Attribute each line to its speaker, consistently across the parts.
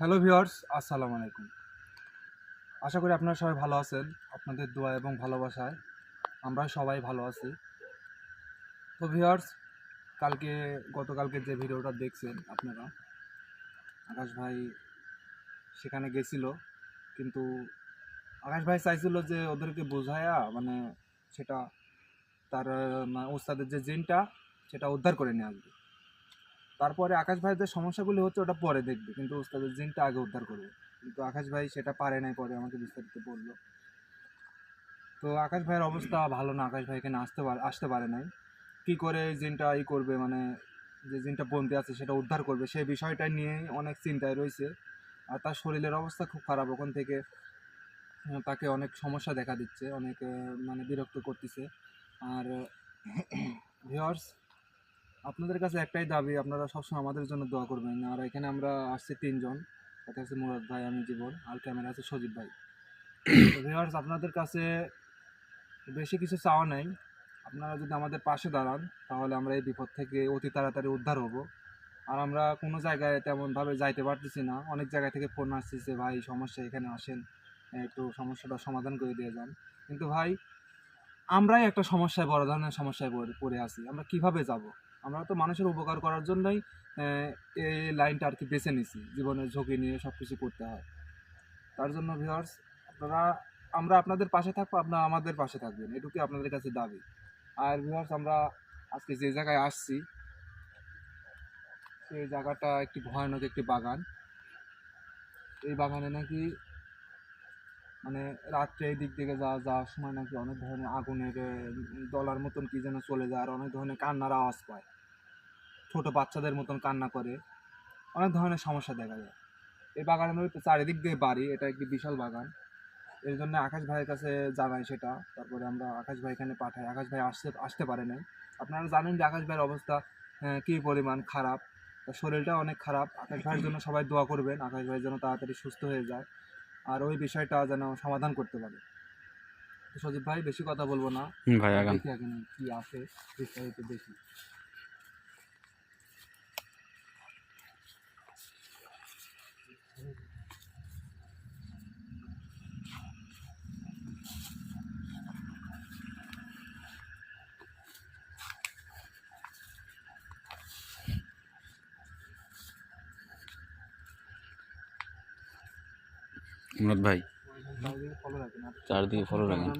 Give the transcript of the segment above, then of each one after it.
Speaker 1: Hello viewers, আসসালামু আলাইকুম। আশা করি আপনারা সবাই ভালো আছেন, আপনাদের দোয়া এবং ভালোবাসায় আমরা সবাই ভালো আছি। তো ভিউয়ার্স, কালকে, গতকালকে যে ভিডিওটা দেখছেন আপনারা, আকাশ ভাই সেখানে গেছিল, কিন্তু আকাশ ভাই চাইছিল যে ওদেরকে বোঝায়া মানে সেটা তার মানে ওস্তাদের যে জিনটা, সেটা উদ্ধার করে নিয়ে আসবে। তারপরে আকাশ ভাইয়ের যে সমস্যাগুলি হচ্ছে ওটা পরে দেখবে, কিন্তু ওস্তাদের জিনটা আগে উদ্ধার করবে। কিন্তু আকাশ ভাই সেটা পারে নাই পরে, আমাকে বিস্তারিত বলল। তো আকাশ ভাইয়ের অবস্থা ভালো না, আকাশ ভাইকে না আসতে পারে আসতে পারে নাই। কী করে জিনটা ই করবে মানে যে জিনটা বন্দি আছে সেটা উদ্ধার করবে, সেই বিষয়টা নিয়েই অনেক চিন্তায় রয়েছে। আর তার শরীরের অবস্থা খুব খারাপ, ওখান থেকে তাকে অনেক সমস্যা দেখা দিচ্ছে, অনেক মানে বিরক্ত করতেছে। আর ভিওর্স আপনাদের কাছে একটাই দাবি, আপনারা সবসময় আমাদের জন্য দোয়া করবেন। আর এখানে আমরা আসছি তিনজন। একটা হচ্ছে মুরাদ ভাই, আমি জীবন, আর ক্যামেরা আছে সজীব ভাই। ভিউয়ার্স আপনাদের কাছে বেশি কিছু চাওয়া নাই। আপনারা যদি আমাদের পাশে দাঁড়ান, তাহলে আমরা এই বিপদ থেকে অতি তাড়াতাড়ি উদ্ধার হব। আর আমরা কোনো জায়গায় তেমনভাবে যাইতে পারতেছি না। অনেক জায়গা থেকে ফোন আসতেছে ভাই, সমস্যা এখানে আসেন। একটু সমস্যাটা সমাধান করে দিয়ে যান। কিন্তু ভাই, আমরাই একটা সমস্যায়, বড় ধরনের সমস্যায় পড়ে আছি। আমরা কীভাবে যাব? আমরা তো মানুষের উপকার করার জন্যই এই লাইনটা আর কি বেছে নিছি, জীবনের ঝুঁকি নিয়ে সব কিছু করতে হয়। তার জন্য ভিউয়ার্স আপনারা, আমরা আপনাদের পাশে থাকব, আপনারা আমাদের পাশে থাকবেন এটুকুই আপনাদের কাছে দাবি। আর ভিউয়ার্স আমরা আজকে যে জায়গায় আসছি, সেই জায়গাটা একটি ভয়ানক একটি বাগান। এই বাগানে নাকি মানে রাত্রে এই দিক থেকে যাওয়া যাওয়ার সময় নাকি অনেক ধরনের আগুনের দলার মতন কি যেন চলে যায় আর অনেক ধরনের কান্নার আওয়াজ পায়। ছোট বাচ্চাদের মতন কান্না করে। অনেক ধরনের সমস্যা দেখা যায়। এই বাগানের মধ্যে চারিদিক দিয়ে বাড়ি এটা একটি বিশাল বাগান। এর জন্য আকাশ ভাইয়ের কাছে জানাই সেটা। তারপরে আমরা আকাশ ভাই এখানে পাঠাই। আকাশ ভাই আসতে আসতে পারে নাই। আপনারা জানেন যে আকাশ ভাইয়ের অবস্থা আহ, কী পরিমাণ খারাপ? শরীরটা অনেক খারাপ। আকাশ ভাইয়ের জন্য সবাই দোয়া করবেন। আকাশ ভাই যেন তাড়াতাড়ি সুস্থ হয়ে যায়। আর ওই বিষয়টা যেন সমাধান করতে পারে। সজীব ভাই বেশি কথা বলব না।
Speaker 2: ভাই আগাম।
Speaker 1: এখন কি আছে বিস্তারিত দেখি।
Speaker 2: মুরাদ ভাই? চারদিকে ফলো রাখেন।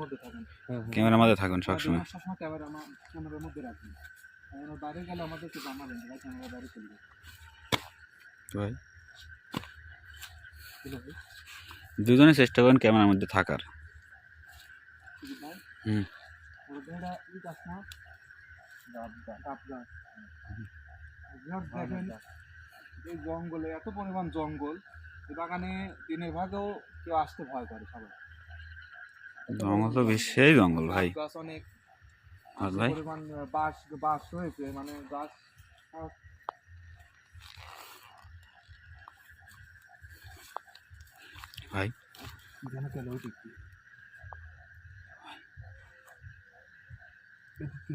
Speaker 1: ক্যামেরার মধ্যে থাকেন
Speaker 2: সবসময়।
Speaker 1: সবসময় ক্যামেরা আমার ক্যামেরার মধ্যে রাখবেন বাইরে গেলে আমাদেরকে জানাবেন ভাই? ক্যামেরা বাইরে চলে যায়
Speaker 2: ভাই দুজনে চেষ্টা করেন ক্যামেরার মধ্যে থাকার।
Speaker 1: ভাই
Speaker 2: হুম।
Speaker 1: জঙ্গলে এত পরিমাণ জঙ্গল বাগানে দিনের ভাগেও কেউ আসতে ভয় করে সবাই।
Speaker 2: জঙ্গল তো সেই জঙ্গল ভাই।
Speaker 1: গাছ অনেক
Speaker 2: ভাই?
Speaker 1: বাঁশ বাঁশ রয়েছে মানে গাছ
Speaker 2: ভাই?
Speaker 1: যেন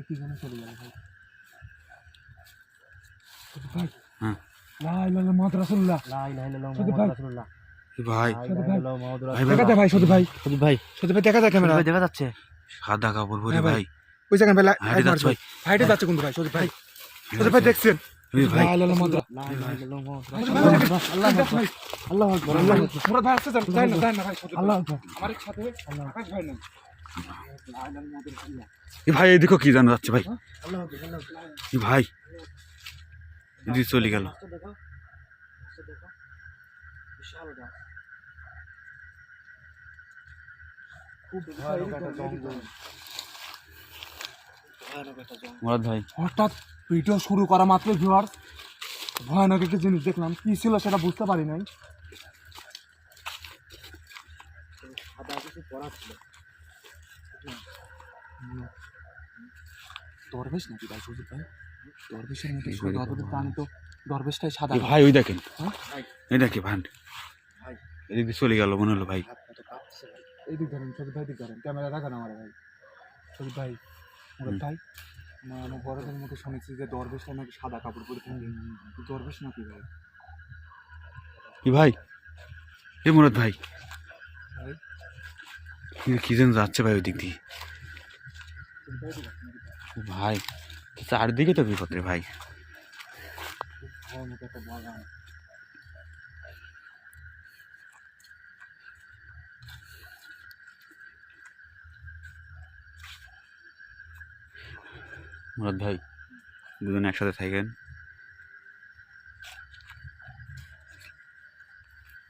Speaker 1: কি চলে ভাই ভাই।
Speaker 2: হ্যাঁ।
Speaker 1: সদু
Speaker 2: কাপড় পরে
Speaker 1: হ্যাঁ ভাই। ওই জায়গায় ভাই
Speaker 2: হাইটে যাচ্ছে ভাই।
Speaker 1: হাইটে যাচ্ছে কিন্তু ভাই সদু ভাই। সদু ভাই দেখছেন?
Speaker 2: ভাই। এদিকে কি জানা যাচ্ছে ভাই?
Speaker 3: আল্লাহ আকবার আল্লাহ আকবার।
Speaker 2: এ ভাই। এদিকে চলে গেল।
Speaker 1: হঠাৎ ভিডিও শুরু করা মাত্র ভিউয়ার ভয়ানক একটা জিনিস দেখলাম। কি ছিল সেটা বুঝতে পারি নাই।
Speaker 3: সাদা কিছু পড়া ছিল।
Speaker 1: দরবেশ নাকি ভাই সুজিত ভাই? দরবেশের
Speaker 2: কি
Speaker 1: অদ্ভুত প্রাণী তো দরবেশটাই সাদা
Speaker 2: ভাই ওই দেখেন।
Speaker 1: হ্যাঁ?
Speaker 2: এই দেখে ভাই।
Speaker 3: ভাই।
Speaker 2: এদিক দিয়ে চলে গেল মনে হলো ভাই।
Speaker 3: হাত পা তো কাঁপছে।
Speaker 1: এই দিক ধরেন সুজিত ভাই দিক ধরেন। ক্যামেরা রাখেন আমার ভাই। সুজিত ভাই মুরাদ ভাই না আমার বড়দের মুখে শুনেছি যে দরবেশটা নাকি সাদা কাপড় পরে থাকে। দরবেশ নাকি ভাই?
Speaker 2: কি ভাই? এ মুরাদ ভাই। কি- কি যেন যাচ্ছে ভাই ওই দিক দিয়ে। ভাই চারদিকে তো বিপদ রে ভাই। মুরাদ ভাই, দুজন একসাথে থাকেন।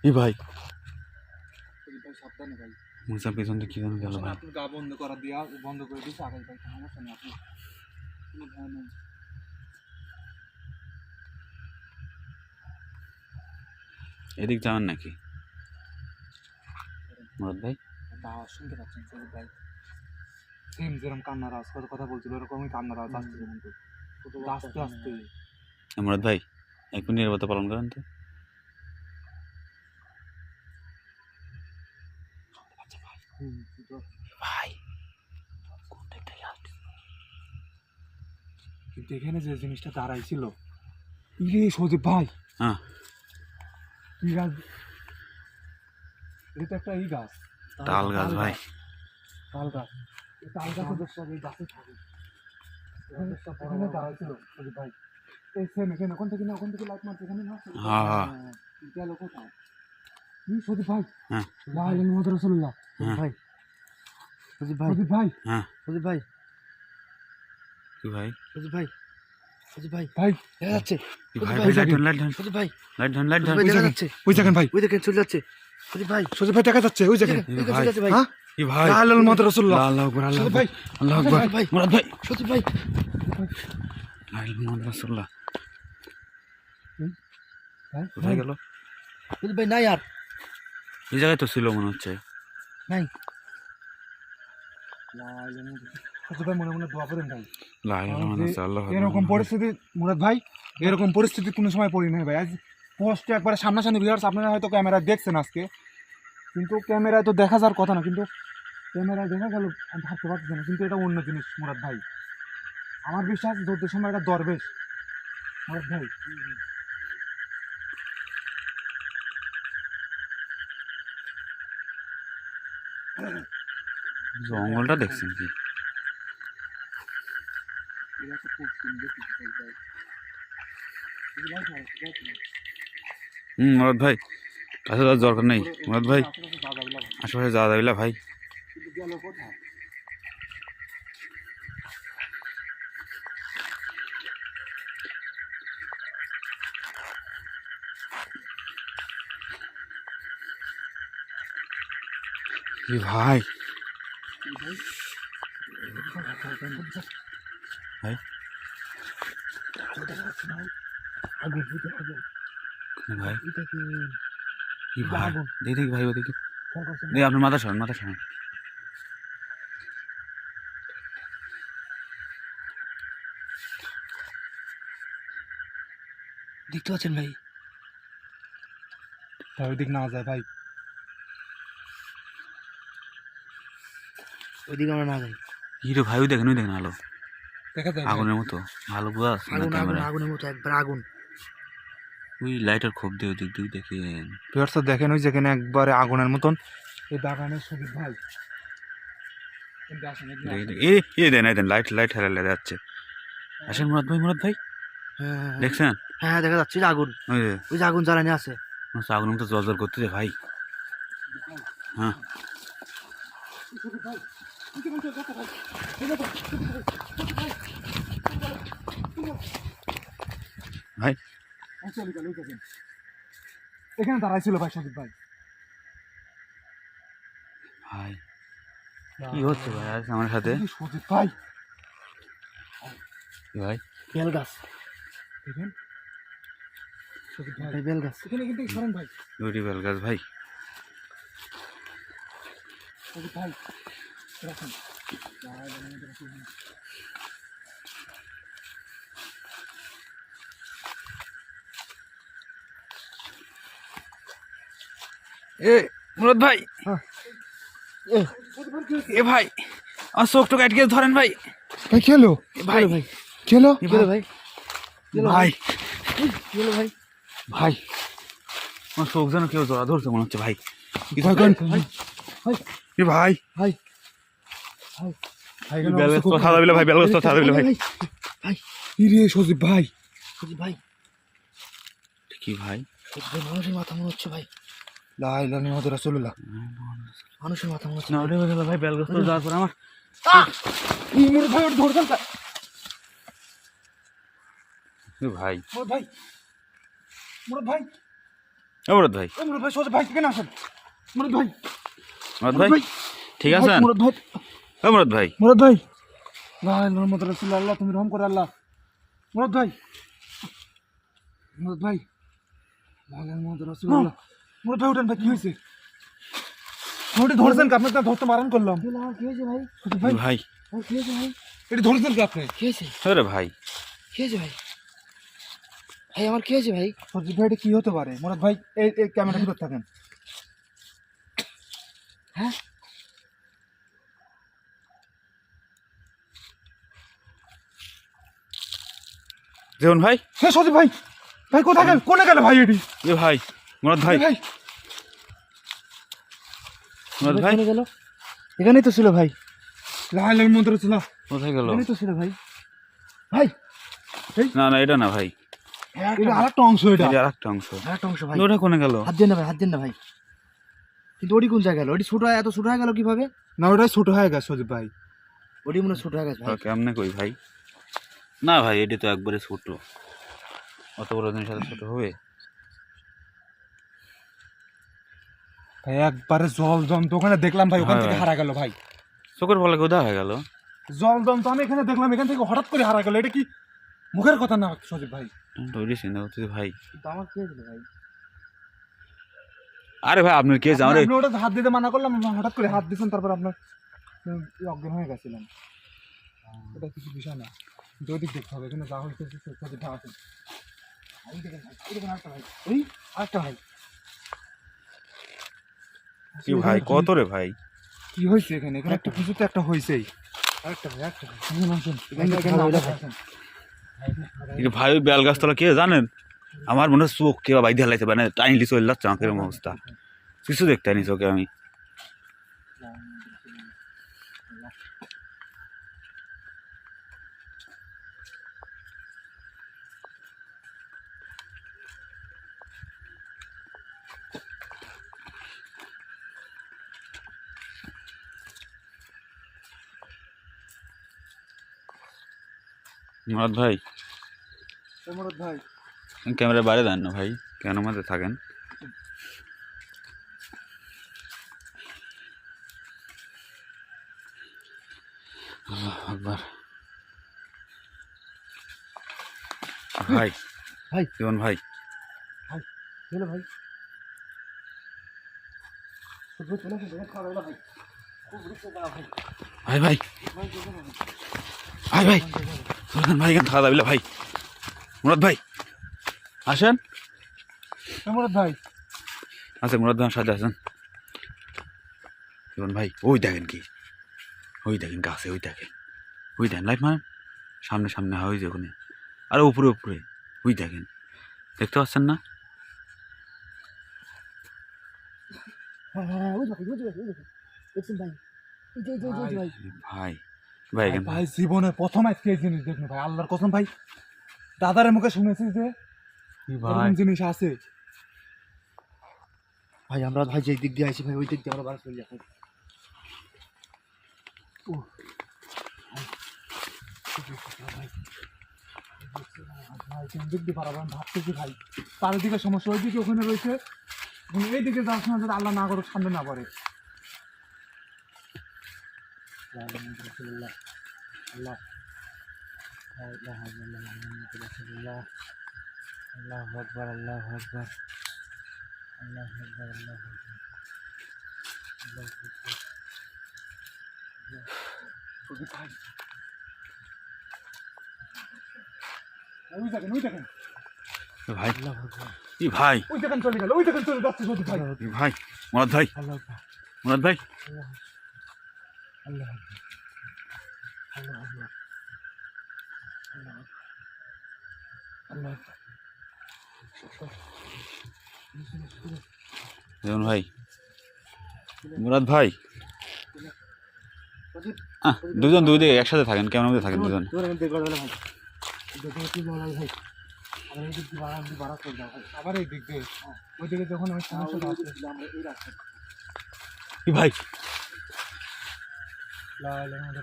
Speaker 2: ই ভাই মুসা পেছন দিয়ে কি যেন গেল ভাই।
Speaker 1: আপনি গা বন্ধ করা দিয়া, বন্ধ করে দিয়েছে আগে ভাই সমস্যা নেই আপনি। কোনো ভয় নেই
Speaker 2: এদিক যাবেন নাকি? মুরাদ ভাই?
Speaker 1: আওয়াজ শুনতে পাচ্ছেন সজীব ভাই। সেম যেরকম কান্নার আওয়াজ কথা কথা বলছিল ওরকমই কান্নার আওয়াজ আসছে কিন্তু। আস্তে আস্তে।
Speaker 2: মুরাদ ভাই এক মিনিট নিরাপত্তা পালন করেন তো। ভাই কোন দিক থেকে আসছে
Speaker 1: কিন্তু এখানে যে জিনিসটা দাঁড়াইছিল ইরে সজীব ভাই।
Speaker 2: হ্যাঁ।
Speaker 1: কি গাছ? এটা তো একটা এই গাছ।
Speaker 2: তাল গাছ ভাই।
Speaker 1: তাল গাছ। তাল গাছের দোষটা এই গাছে থাকে। এখানে এখানে দাঁড়াইছিল সজীব ভাই। এই সেম এখানে ওখান থেকে না ওখান থেকে লাইট মারছে এখানে না?
Speaker 2: হ্যাঁ, হ্যাঁ।
Speaker 1: কোথায়? সজীব ভাই।
Speaker 2: হ্যাঁ।
Speaker 1: লা ইলাহা ইল্লাল্লাহ রাসূলুল্লাহ
Speaker 2: হ্যাঁ।
Speaker 3: ভাই। সজীব ভাই
Speaker 1: সজীব ভাই।
Speaker 2: হ্যাঁ।
Speaker 3: সজীব ভাই।
Speaker 2: কি ভাই?
Speaker 3: ভাই ভাই
Speaker 1: ভাই।
Speaker 3: দেখা যাচ্ছে।
Speaker 2: ভাই
Speaker 3: ভাই,
Speaker 2: ভাই লাইট লাইট লাইট লাইট
Speaker 3: দেখা যাচ্ছে।
Speaker 1: ওই দেখেন ভাই।
Speaker 3: ওই দেখেন চলে যাচ্ছে। ভাই।
Speaker 1: সজীব ভাই দেখা যাচ্ছে ওই দেখেন
Speaker 3: ওই দেখেন
Speaker 2: ভাই।
Speaker 3: ভাই।
Speaker 1: হ্যাঁ?
Speaker 2: কি ভাই?
Speaker 1: লা ইলাহা রাসূলুল্লাহ
Speaker 2: আল্লাহ আকবার আল্লাহ
Speaker 1: ভাই।
Speaker 2: আল্লাহ আকবার।
Speaker 3: ভাই
Speaker 2: মুরাদ ভাই।
Speaker 3: সজীব ভাই।
Speaker 2: লা ইলাহা রাসূলুল্লাহ
Speaker 1: ভাই?
Speaker 2: কোথায় গেল?
Speaker 3: সজীব ভাই নাই আর।
Speaker 2: এই জায়গায় তো ছিল মনে হচ্ছে।
Speaker 3: নাই।
Speaker 1: ভাই মনে মনে দোয়া করেন ভাই। এরকম পরিস্থিতি মুরাদ ভাই এরকম পরিস্থিতি কোনো সময় পড়ি নাই ভাই। আজ পোস্ট একবারে সামনাসামনি ভিউয়ার্স আপনারা হয়তো ক্যামেরায় দেখছেন আজকে। কিন্তু ক্যামেরায় তো দেখা যাওয়ার কথা না কিন্তু ক্যামেরায় দেখা গেল আমি ভাবতে পারছি না। কিন্তু এটা অন্য জিনিস মুরাদ ভাই। আমার বিশ্বাস যত সময় এটা দরবেশ মুরাদ ভাই।
Speaker 2: জঙ্গলটা দেখছেন কি?
Speaker 1: Post তুমি দেখি ভাই, ভাই। এগুলো আছে,
Speaker 2: হুম মুরাদ ভাই কাছে যাওয়ার দরকার নেই মুরাদ ভাই
Speaker 1: আশেপাশে
Speaker 2: যাওয়া যাবে ভাই ভাই
Speaker 1: আগুন বুঝে আগুন
Speaker 2: কোন ভাই?
Speaker 1: কি
Speaker 2: ভাই? দেখি দেখি ভাই ওদিকে দেখি। আপনার মাথা সরান মাথা সরান।
Speaker 3: দেখতে পাচ্ছেন ভাই?
Speaker 1: ভাই ওইদিক না যায় ভাই।
Speaker 3: ওইদিকে আমরা না যাই।
Speaker 2: কি রে ভাই ওই দেখেন ওই দেখেন আলো।
Speaker 1: দেখা যায়
Speaker 2: আগুনের মতো। ভালো বুঝা
Speaker 3: আগুন আগুনের মতো একবার আগুন।
Speaker 2: ওই লাইটার খোপ দিয়ে ওদিক দিয়ে দেখেন
Speaker 1: ভিউয়ার্স দেখেন ওই যেখানে একবারে আগুনের মতন। এই বাগানের সুদীপ ভাই। আসেন, আসেন।
Speaker 2: দেন এই দেন লাইট যাচ্ছে। আসেন মুরাদ ভাই মুরাদ ভাই।
Speaker 3: হ্যাঁ হ্যাঁ, হ্যাঁ।
Speaker 2: দেখছেন?
Speaker 3: হ্যাঁ হ্যাঁ দেখা যাচ্ছে আগুন।
Speaker 2: ওই যে।
Speaker 3: আগুন জ্বালানি আছে।
Speaker 2: হচ্ছে আগুনের মতো জল জল করতেছে ভাই। হ্যাঁ। ভাই।
Speaker 1: এখানে দাঁড়াইছিল ভাই সন্দীপ ভাই।
Speaker 2: ভাই কি হচ্ছে ভাই আজ আমার সাথে?
Speaker 1: সন্দীপ ভাই।
Speaker 2: ভাই?
Speaker 3: বেল গাছ
Speaker 1: দেখেন
Speaker 3: বেল গাছ
Speaker 1: এখানে কিন্তু সরেন ভাই।
Speaker 2: দুটি বেল গাছ ভাই।
Speaker 1: সন্দীপ ভাই রাখেন।
Speaker 2: এ মুরাদ ভাই? এ ভাই আমার চোখ টোক আটকে ধরেন ভাই।
Speaker 1: ভাই খেলো।
Speaker 2: ভাই।
Speaker 3: ভাই।
Speaker 1: খেলো?
Speaker 3: ভাই।
Speaker 2: ভাই।
Speaker 3: ভাই।
Speaker 2: ভাই। আমার চোখ যেন কেউ জড়া ধরছে মনে হচ্ছে ভাই।
Speaker 1: ভাই, ভাই, ভাই,
Speaker 2: কি ভাই?
Speaker 3: মাথা মনে হচ্ছে ভাই।
Speaker 1: লা ইলাহা ইল্লাল্লাহ রাসূলুল্লাহ
Speaker 3: মানুষের মাথা মনে
Speaker 2: না ওটা গেল ভাই বেলগাছ তো যাওয়ার পর আমার
Speaker 1: মোর ভাই। ধরছেন
Speaker 2: ভাই।
Speaker 1: মোর ভাই। মোর ভাই।
Speaker 2: ভাই
Speaker 1: মোর ভাই ভাই কেন আসেন। মোর ভাই।
Speaker 2: ভাই ঠিক
Speaker 1: মোর ভাই
Speaker 2: ভাই।
Speaker 1: মুরাদ ভাই। রাসূলুল্লাহ আল্লাহ তুমি রহম করে আল্লাহ। মুরাদ ভাই। মুরাদ ভাই। লা ইলাহা ইল্লাল্লাহ রাসূলুল্লাহ ভাই উঠেন ভাই কি হয়েছে? ওটা ধরছেন কা? আপনাকে ধরতে মারান করলাম।
Speaker 3: কি? হয়েছে ভাই?
Speaker 1: ভাই
Speaker 3: কি হয়েছে ভাই?
Speaker 1: এটা ধরছেন কা আপনি?
Speaker 3: কি হয়েছে?
Speaker 2: আরে ভাই।
Speaker 3: কি হয়েছে ভাই? ভাই আমার কি হয়েছে ভাই?
Speaker 1: সজীব ভাই এটা কি হতে পারে? মুরাদ ভাই এই এই ক্যামেরা ভিতর থাকেন
Speaker 3: হ্যাঁ?
Speaker 2: যেমন ভাই।
Speaker 1: হে সজীব ভাই ভাই কোথায় গেল? কোনে গেল ভাই এটি?
Speaker 2: এ ভাই মুরাদ ভাই।
Speaker 1: ভাই।
Speaker 2: মুরাদ ভাই।
Speaker 3: গেল। এখানেই তো ছিল ভাই।
Speaker 1: লাল লাল মন্ত্র ছিল।
Speaker 2: কোথায় গেল?
Speaker 3: এখানেই তো ছিল ভাই। ভাই
Speaker 2: না না এটা না ভাই।
Speaker 1: এটা আরেকটা অংশ এটা।
Speaker 2: এটা আরেকটা অংশ।
Speaker 3: আরেকটা অংশ ভাই।
Speaker 2: ওটা কোনে গেল?
Speaker 3: হাত দেন না ভাই হাত দেন না ভাই। কিন্তু ওটি কোন জায়গায় গেল? ওটি ছোট হয়ে এত ছোট হয়ে গেল কীভাবে?
Speaker 1: না ওটা ছোট হয়ে গেছে সজীব ভাই।
Speaker 3: ওটি মনে ছোট হয়ে গেছে ভাই।
Speaker 2: কেমনে কই ভাই? না ভাই এটি তো একবারে ছোট। অত বড় জিনিস ছোট হবে?
Speaker 1: ভাই একবারে জল জম তো ওখানে দেখলাম ভাই ওখান
Speaker 2: হ্যাঁ
Speaker 1: থেকে হারা গেল ভাই।
Speaker 2: চোখের বলে কোথা হয়ে গেল।
Speaker 1: জল জম তো আমি এখানে দেখলাম এখান থেকে হঠাৎ করে হারা গেল। এটা কি মুখের কথা না সজীব ভাই?
Speaker 2: চিন্তা করতেছি ভাই।
Speaker 3: আমার কি হয়েছিল ভাই?
Speaker 2: আরে ভাই আপনার কে জানো রে
Speaker 1: আপনি ওটা হাত দিতে মানা করলাম হঠাৎ করে হাত দিয়েছেন তারপর আপনার অজ্ঞান হয়ে গেছিলেন। এটা কিছু বিষয় না। যদি দেখতে হবে এখানে যা হয়েছে সজীব ভাই আসুন এই দেখেন ভাই, দেখেন আরেকটা ভাই এই আরেকটা ভাই।
Speaker 2: কি ভাই? কত রে ভাই?
Speaker 1: কি হয়েছে এখানে? এখানে একটা কিছু তো একটা হয়েছেই। আরেকটা ভাই আরেকটা ভাই।
Speaker 2: ভাই ওই বেল গাছতলা কে জানেন? আমার মনে হয় চোখ কেউ বাইদে হালাইছে মানে টাইনলি চলে যাচ্ছে আমাকে অবস্থা কিছু দেখতে নি চোখে আমি। মুরাদ ভাই?
Speaker 1: এমরত ভাই।
Speaker 2: ক্যামেরার বাইরে দেন না ভাই কেন মধ্যে থাকেন? আকবার। ভাই
Speaker 3: ভাই।
Speaker 2: জীবন ভাই।
Speaker 3: ভাই চলে ভাই? ভাই।
Speaker 2: ভাই? ভাই ভাই। চলেন ভাই এখানে খাওয়া দাবিলে ভাই। মুরাদ ভাই আসেন।
Speaker 1: এমরত ভাই।
Speaker 2: আচ্ছা মুরাদ ভাই সাথে আসেন। জীবন ভাই ওই দেখেন কি ওই দেখেন গাছে ওই দেখেন। ওই দেখেন লাইট মারেন। সামনে সামনে হয় ওই যে ওখানে। আর উপরে উপরে ওই দেখেন। দেখতে পাচ্ছেন না?
Speaker 3: হ্যাঁ হ্যাঁ হ্যাঁ, ভাই। ভাই, এই এই এই এই
Speaker 1: জীবনে প্রথম আজকে এই জিনিস দেখুন ভাই আল্লাহর কসম ভাই। দাদার মুখে শুনেছি যে? জিনিস আছে।
Speaker 3: ভাই আমরা ভাই যে দিক দিয়ে আইছি ভাই ওই দিক দিয়ে আমরা বাস চলে যাব
Speaker 1: দিক চারিদিকে সমস্যা ওইদিকে ওখানে রয়েছে। এবং এইদিকে যাওয়ার সময় যাতে আল্লাহ না করুক সামনে না পড়ে। আল্লাহ আল্লাহ আকবর আল্লাহ আকবর আল্লাহ আকবর আল্লাহ আকবর আল্লাহ আকবর ওই ভাই ওই দেখেন ওই দেখেন
Speaker 2: ভাই
Speaker 3: আল্লাহ আকবর
Speaker 2: ই ভাই
Speaker 1: ওই দেখেন চলে গেল ওই দেখেন চলে যাচ্ছে সত্যি ভাই
Speaker 2: ই ভাই মুরাদ ভাই
Speaker 3: আল্লাহ আল্লাহ আল্লাহ আল্লাহ আল্লাহ
Speaker 2: যেমন ভাই। মুরাদ ভাই। দুজন দুই দিকে একসাথে থাকেন কেমন মধ্যে থাকেন দুজন।
Speaker 3: ভাই?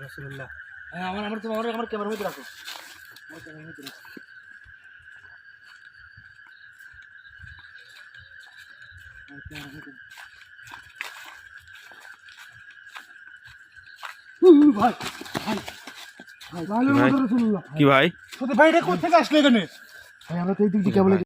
Speaker 1: রাসূলুল্লাহ।
Speaker 3: হ্যাঁ আমার আমার তোমার আমার ক্যামেরার মধ্যে রাখো। আমার ক্যামেরার মধ্যে রাখো।
Speaker 2: কি ভাই?
Speaker 1: ভাই? এটা কোথা আসলে এখানে?
Speaker 3: ভাই আমরা তো এই দিক দিয়ে কেবল